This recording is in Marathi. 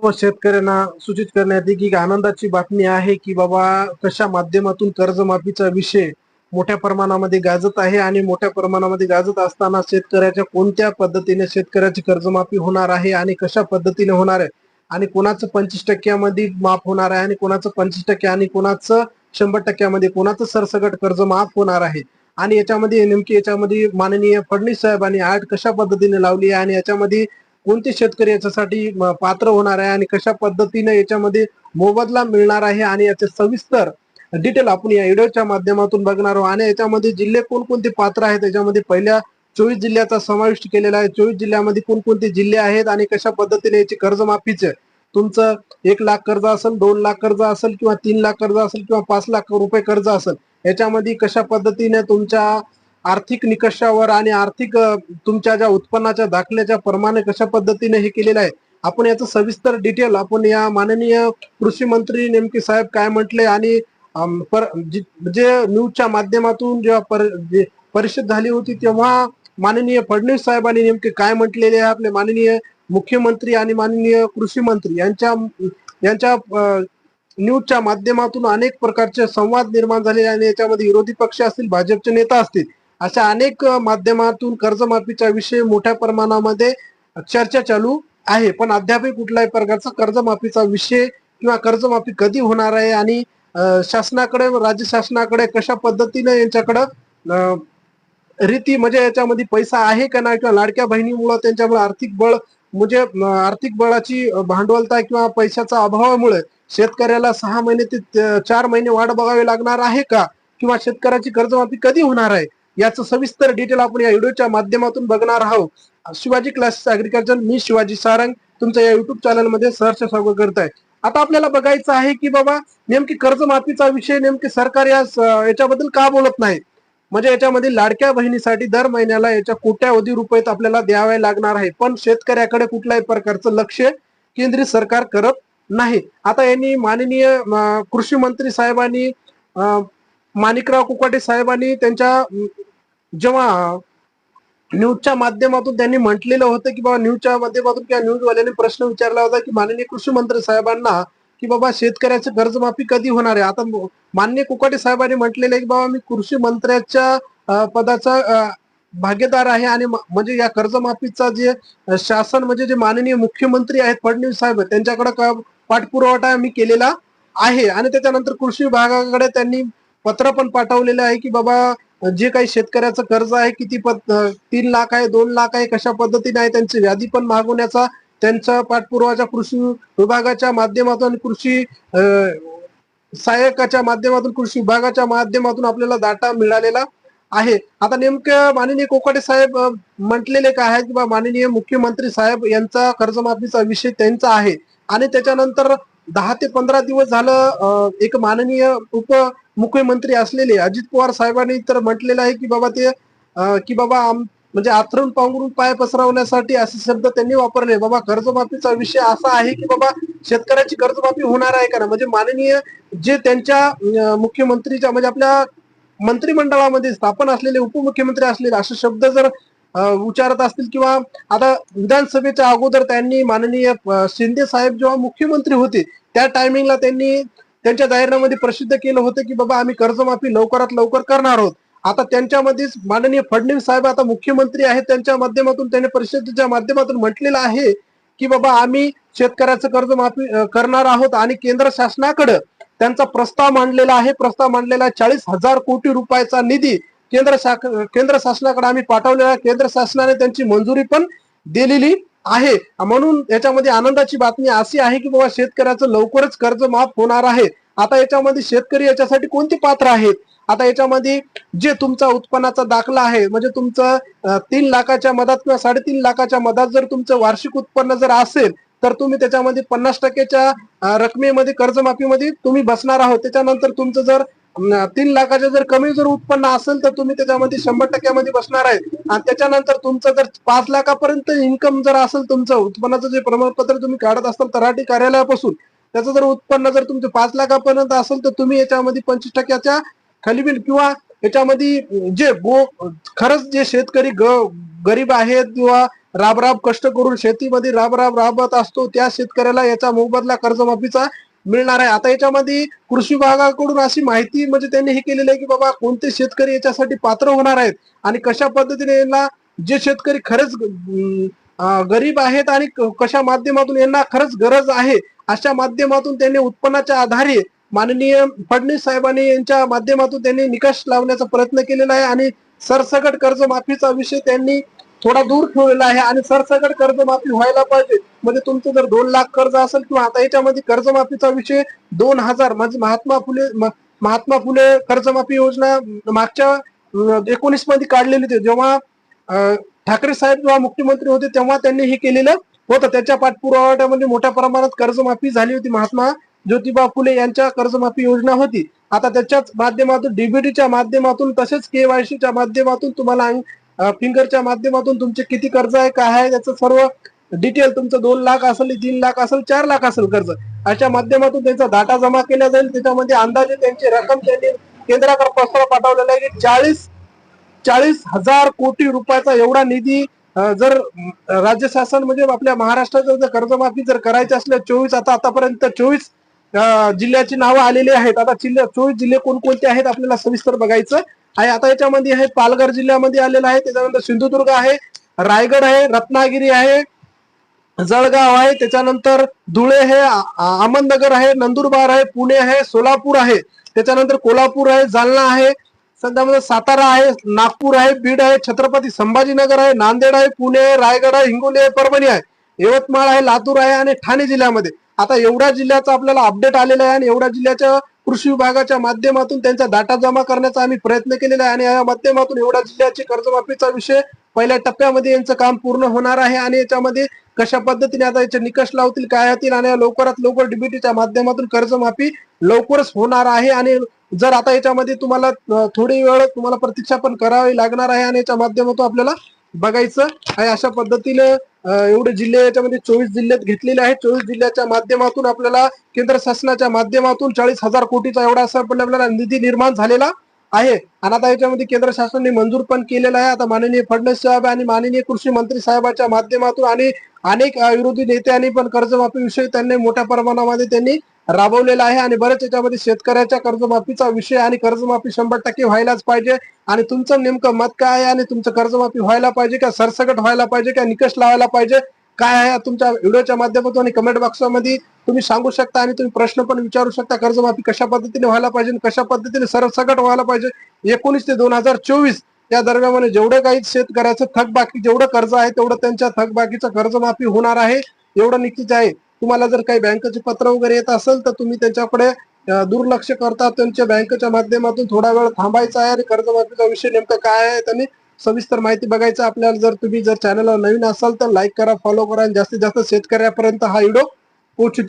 सर्व शेतकऱ्यांना सूचित करण्यात येते की आनंदाची बातमी आहे की बाबा कशा माध्यमातून कर्जमाफीचा विषय मोठ्या प्रमाणामध्ये गाजत आहे आणि मोठ्या प्रमाणामध्ये गाजत असताना शेतकऱ्याच्या कोणत्या पद्धतीने शेतकऱ्याची कर्जमाफी होणार आहे आणि कशा पद्धतीने होणार आहे? आणि कोणाचं पंचवीस टक्क्यामध्ये माफ होणार आहे आणि कोणाचं पंचवीस टक्के आणि कोणाचं शंभर टक्क्यामध्ये कोणाचं सरसगट कर्ज माफ होणार आहे? आणि याच्यामध्ये नेमकी याच्यामध्ये माननीय फडणवीस साहेबांनी आठ कशा पद्धतीने लावली आहे? आणि याच्यामध्ये कोणते शेतकरी याच्यासाठी पात्र होणार आहे आणि कशा पद्धतीने याच्यामध्ये मोबदला मिळणार आहे आणि याचे सविस्तर डिटेल आपण या व्हिडिओच्या माध्यमातून बघणार आहोत. आणि याच्यामध्ये जिल्हे कोणकोणते पात्र आहेत? याच्यामध्ये पहिल्या चोवीस जिल्ह्याचा समाविष्ट केलेला आहे. चोवीस जिल्ह्यामध्ये कोणकोणते जिल्हे आहेत आणि कशा पद्धतीने याची कर्जमाफीचे तुमचं एक लाख कर्ज असेल दोन लाख कर्ज असेल किंवा तीन लाख कर्ज असेल किंवा पाच लाख रुपये कर्ज असेल याच्यामध्ये कशा पद्धतीने तुमच्या आर्थिक निकषावर आणि आर्थिक तुमच्या ज्या उत्पन्नाच्या दाखल्याच्या प्रमाणे कशा पद्धतीने हे केलेलं आहे आपण याचं सविस्तर डिटेल आपण या माननीय कृषी मंत्री नेमके साहेब काय म्हटले आणि पर जे न्यूजच्या माध्यमातून जेव्हा पर परिषद झाली होती तेव्हा माननीय फडणवीस साहेबांनी नेमके काय म्हटलेले आहे आपले माननीय मुख्यमंत्री आणि माननीय कृषी मंत्री यांच्या यांच्या न्यूजच्या माध्यमातून अनेक प्रकारचे संवाद निर्माण झालेले आणि याच्यामध्ये विरोधी पक्ष असतील भाजपचे नेता असतील अशा अनेक माध्यमातून कर्जमाफीच्या विषयी मोठ्या प्रमाणामध्ये चर्चा चालू आहे. पण अद्यापही कुठल्याही प्रकारचा कर्जमाफीचा विषय किंवा कर्जमाफी कधी होणार आहे आणि शासनाकडे राज्य शासनाकडे कशा पद्धतीने यांच्याकडं रीती म्हणजे याच्यामध्ये पैसा आहे का नाही किंवा लाडक्या बहिणीमुळे त्यांच्यामुळे आर्थिक बळ म्हणजे आर्थिक बळाची भांडवलता किंवा पैशाचा अभावामुळे शेतकऱ्याला सहा महिने ते चार महिने वाट बघावी लागणार आहे का? किंवा शेतकऱ्याची कर्जमाफी कधी होणार आहे? याचं सविस्तर डिटेल आपण या व्हिडिओच्या माध्यमातून बघणार आहोत. शिवाजी क्लासेस अग्रिकल्चर मी शिवाजी सारंग तुमच्या या युट्यूब चॅनलमध्ये सहर्ष स्वागत करत आहे आता आपल्याला बघायचं आहे की बाबा नेमकी कर्जमाफीचा विषय नेमकी सरकार या याच्याबद्दल का बोलत नाही? म्हणजे याच्यामध्ये लाडक्या बहिणीसाठी दर महिन्याला याच्या कोट्यावधी रुपये आपल्याला द्यावे लागणार आहे. पण शेतकऱ्याकडे कुठल्याही प्रकारचं लक्ष केंद्रीय सरकार करत नाही. आता यांनी माननीय कृषी मंत्री साहेबांनी माणिकराव कुकाटे साहेबांनी त्यांच्या जेव्हा न्यूजच्या माध्यमातून त्यांनी म्हटलेलं होतं की बाबा न्यूजच्या माध्यमातून किंवा न्यूजवाल्याने प्रश्न विचारला होता की माननीय कृषी मंत्री साहेबांना की बाबा शेतकऱ्याचं कर्जमाफी कधी होणार आहे? आता माननीय कुकाटे साहेबांनी म्हटलेलं आहे की बाबा मी कृषी मंत्र्याच्या पदाचा भागीदार आहे आणि म्हणजे या कर्जमाफीचा जे शासन म्हणजे जे माननीय मुख्यमंत्री आहेत फडणवीस साहेब त्यांच्याकडे पाठपुरवठा मी केलेला आहे. आणि त्याच्यानंतर कृषी विभागाकडे त्यांनी पत्र पण पाठवलेलं आहे की बाबा जे काही शेतकऱ्याचं कर्ज आहे किती पद तीन लाख आहे दोन लाख आहे कशा पद्धतीने आहे त्यांची व्याधी पण मागवण्याचा त्यांचा पाठपुरावाच्या कृषी विभागाच्या माध्यमातून कृषी सहाय्यकाच्या माध्यमातून कृषी विभागाच्या माध्यमातून आपल्याला डाटा मिळालेला आहे. आता नेमकं माननीय कोकाटे साहेब म्हटलेले काय आहे की बा माननीय मुख्यमंत्री साहेब यांचा कर्जमाफीचा विषय त्यांचा आहे. आणि त्याच्यानंतर दहा ते पंधरा दिवस झालं एक माननीय उप मुख्यमंत्री असलेले अजित पवार साहेबांनी तर म्हटलेलं आहे की बाबा ते की बाबा म्हणजे आथरून पांघरून पाय पसरवण्यासाठी असे शब्द त्यांनी वापरले. बाबा कर्जमाफीचा विषय असा आहे की बाबा शेतकऱ्याची कर्जमाफी होणार आहे का ना म्हणजे माननीय जे त्यांच्या मुख्यमंत्रीच्या म्हणजे आपल्या मंत्रिमंडळामध्ये स्थापन असलेले उपमुख्यमंत्री असलेले असे शब्द जर उच्चारत असतील किंवा आता विधानसभेच्या अगोदर त्यांनी माननीय शिंदे साहेब जेव्हा मुख्यमंत्री होते त्या टायमिंगला त्यांनी त्यांच्या जाहीरनामध्ये प्रसिद्ध केलं होतं की बाबा आम्ही कर्जमाफी लवकरात लवकर करणार आहोत. आता त्यांच्यामध्येच माननीय फडणवीस साहेब आता मुख्यमंत्री आहेत त्यांच्या माध्यमातून त्यांनी परिषदेच्या माध्यमातून म्हटलेलं आहे की बाबा आम्ही शेतकऱ्याचं कर्जमाफी करणार आहोत आणि केंद्र शासनाकडे त्यांचा प्रस्ताव मांडलेला आहे. प्रस्ताव मांडलेला आहे चाळीस हजार कोटी रुपयाचा निधी केंद्र शाख केंद्र शासनाकडे आम्ही पाठवलेला केंद्र शासनाने त्यांची मंजुरी पण दिलेली. आहे. म्हणून याच्यामध्ये आनंदाची बातमी अशी आहे की बाबा शेतकऱ्याचं लवकरच कर्ज माफ होणार आहे. आता याच्यामध्ये शेतकरी याच्यासाठी कोणते पात्र आहेत? आता याच्यामध्ये जे तुमचा उत्पन्नाचा दाखला आहे म्हणजे तुमचं तीन लाखाच्या मधात किंवा साडेतीन लाखाच्या मधात जर तुमचं वार्षिक उत्पन्न जर असेल तर तुम्ही त्याच्यामध्ये पन्नास टक्क्याच्या रकमेमध्ये कर्जमाफीमध्ये तुम्ही बसणार आहोत. त्याच्यानंतर तुमचं जर तीन लाखाचं जर कमी जर उत्पन्न असेल तर तुम्ही त्याच्यामध्ये शंभर टक्क्यामध्ये बसणार आहे आणि त्याच्यानंतर तुमचं जर पाच लाखापर्यंत इन्कम जर असेल तुमचं उत्पन्नाचं जे प्रमाणपत्र तुम्ही काढत असाल तराठी कार्यालयापासून त्याचं जर उत्पन्न जर तुमचं पाच लाखापर्यंत असेल तर तुम्ही याच्यामध्ये पंचवीस टक्क्याच्या खाली बिल किंवा याच्यामध्ये जे गो खरंच जे शेतकरी ग गरीब आहेत किंवा राबराब कष्ट करून शेतीमध्ये राबराब राबत असतो त्या शेतकऱ्याला याचा मोबदला कर्जमाफीचा मिळणार आहे. आता याच्यामध्ये कृषी विभागाकडून अशी माहिती म्हणजे त्यांनी हे केलेलं आहे की बाबा कोणते शेतकरी याच्यासाठी पात्र होणार आहेत आणि कशा पद्धतीने यांना जे शेतकरी खरंच गरीब आहेत आणि कशा माध्यमातून यांना खरंच गरज आहे अशा माध्यमातून त्यांनी उत्पन्नाच्या आधारे माननीय फडणवीस साहेबांनी यांच्या माध्यमातून त्यांनी निकष लावण्याचा प्रयत्न केलेला आहे आणि सरसकट कर्जमाफीचा विषय त्यांनी थोडा दूर ठेवलेला आहे आणि सरसकट कर्जमाफी व्हायला पाहिजे. म्हणजे तुमचं जर दोन लाख कर्ज असेल किंवा आता याच्यामध्ये कर्जमाफीचा विषय दोन हजार म्हणजे महात्मा फुले महात्मा फुले कर्जमाफी योजना मागच्या एकोणीसमध्ये काढलेली होती. जेव्हा ठाकरे साहेब जेव्हा मुख्यमंत्री होते तेव्हा त्यांनी हे केलेलं होतं. त्याच्या पाठपुराव्यामध्ये मोठ्या प्रमाणात कर्जमाफी झाली होती. महात्मा ज्योतिबा फुले यांच्या कर्जमाफी योजना होती. आता त्याच्याच माध्यमातून डीबीटीच्या माध्यमातून तसेच केवायसीच्या माध्यमातून तुम्हाला फिंगरच्या माध्यमातून तुमचे किती कर्ज आहे काय आहे त्याचं सर्व डिटेल तुमचं दोन लाख असेल तीन लाख असेल चार लाख असेल कर्ज. अशा माध्यमातून त्यांचा डाटा जमा केला जाईल. त्याच्यामध्ये अंदाजे त्यांची रक्कम त्यांनी केंद्राकडे प्रस्ताव पाठवलेला आहे की चाळीस चाळीस हजार कोटी रुपयाचा एवढा निधी जर राज्य शासन म्हणजे आपल्या महाराष्ट्राचं जर कर्जमाफी जर करायची असल्या चोवीस आता आतापर्यंत चोवीस जिल्ह्याची नावं आलेली आहेत. आता जिल्ह्या चोवीस जिल्हे कोणकोणते आहेत आपल्याला सविस्तर बघायचं. आहे. आता याच्यामध्ये आहे पालघर जिल्ह्यामध्ये आलेला आहे. त्याच्यानंतर सिंधुदुर्ग आहे रायगड आहे रत्नागिरी आहे जळगाव आहे. त्याच्यानंतर धुळे आहे अहमदनगर आहे नंदुरबार आहे पुणे आहे सोलापूर आहे. त्याच्यानंतर कोल्हापूर आहे जालना आहे. सध्यामध्ये सातारा आहे नागपूर आहे बीड आहे छत्रपती संभाजीनगर आहे नांदेड आहे पुणे आहे रायगड आहे हिंगोली आहे परभणी आहे. यवतमाळ आहे लातूर आहे आणि ठाणे जिल्ह्यामध्ये. आता एवढ्या जिल्ह्याचा आपल्याला अपडेट आलेला आहे आणि एवढ्या जिल्ह्याच्या कृषी विभागाच्या माध्यमातून त्यांचा डाटा जमा करण्याचा आम्ही प्रयत्न केलेला आहे आणि या माध्यमातून एवढ्या जिल्ह्याची कर्जमाफीचा विषय पहिल्या टप्प्यामध्ये यांचं काम पूर्ण होणार आहे आणि याच्यामध्ये कशा पद्धतीने आता याचे निकष लावतील काय होतील आणि लवकरात लवकर डीबीटीच्या माध्यमातून कर्जमाफी लवकरच होणार आहे आणि जर आता याच्यामध्ये तुम्हाला थोडी वेळ तुम्हाला प्रतीक्षा पण करावी लागणार आहे आणि याच्या माध्यमातून आपल्याला बघायचं. आणि अशा पद्धतीने एवढे जिल्हे याच्यामध्ये चोवीस जिल्ह्यात घेतलेले आहेत. चोवीस जिल्ह्याच्या माध्यमातून आपल्याला केंद्र शासनाच्या माध्यमातून चाळीस हजार कोटीचा एवढा असा पण आपल्याला निधी निर्माण झालेला आहे. आणि आता याच्यामध्ये केंद्र शासनाने मंजूर पण केलेला आहे. आता माननीय फडणवीस साहेब आणि माननीय कृषी मंत्री साहेबाच्या माध्यमातून आणि अनेक विरोधी नेत्यांनी पण कर्जमाफी विषयी त्यांनी मोठ्या प्रमाणामध्ये त्यांनी राबवलेला आहे आणि बरेच याच्यामध्ये शेतकऱ्याच्या कर्जमाफीचा विषय आणि कर्जमाफी शंभर टक्के व्हायलाच पाहिजे. आणि तुमचं नेमकं मत काय आहे आणि तुमचं कर्जमाफी व्हायला पाहिजे का सरसकट व्हायला पाहिजे का निकष लावायला पाहिजे? काय आहे तुमच्या व्हिडिओच्या माध्यमातून आणि कमेंट बॉक्समध्ये तुम्ही सांगू शकता आणि तुम्ही प्रश्न पण विचारू शकता कर्जमाफी कशा पद्धतीने व्हायला पाहिजे कशा पद्धतीने सरसकट व्हायला पाहिजे? एकोणीस ते दोन हजार चोवीस या दरम्यान जेवढं काही शेतकऱ्याचं थकबाकी जेवढं कर्ज आहे तेवढं त्यांच्या थकबाकीचं कर्जमाफी होणार आहे एवढं निश्चित आहे. तुम्हाला जर काही बँकेचे पत्र वगैरे येत असेल तर तुम्ही त्यांच्याकडे दुर्लक्ष करता. त्यांच्या बँकेच्या माध्यमातून थोडा वेळ थांबायचा आहे आणि कर्जमाफीचा विषय नेमका काय आहे त्यांनी सविस्तर माहिती बघायचं. आपल्याला जर तुम्ही जर चॅनलला नवीन असाल तर लाईक करा फॉलो करा आणि जास्तीत जास्त शेतकऱ्यापर्यंत हा व्हिडिओ पोहोचू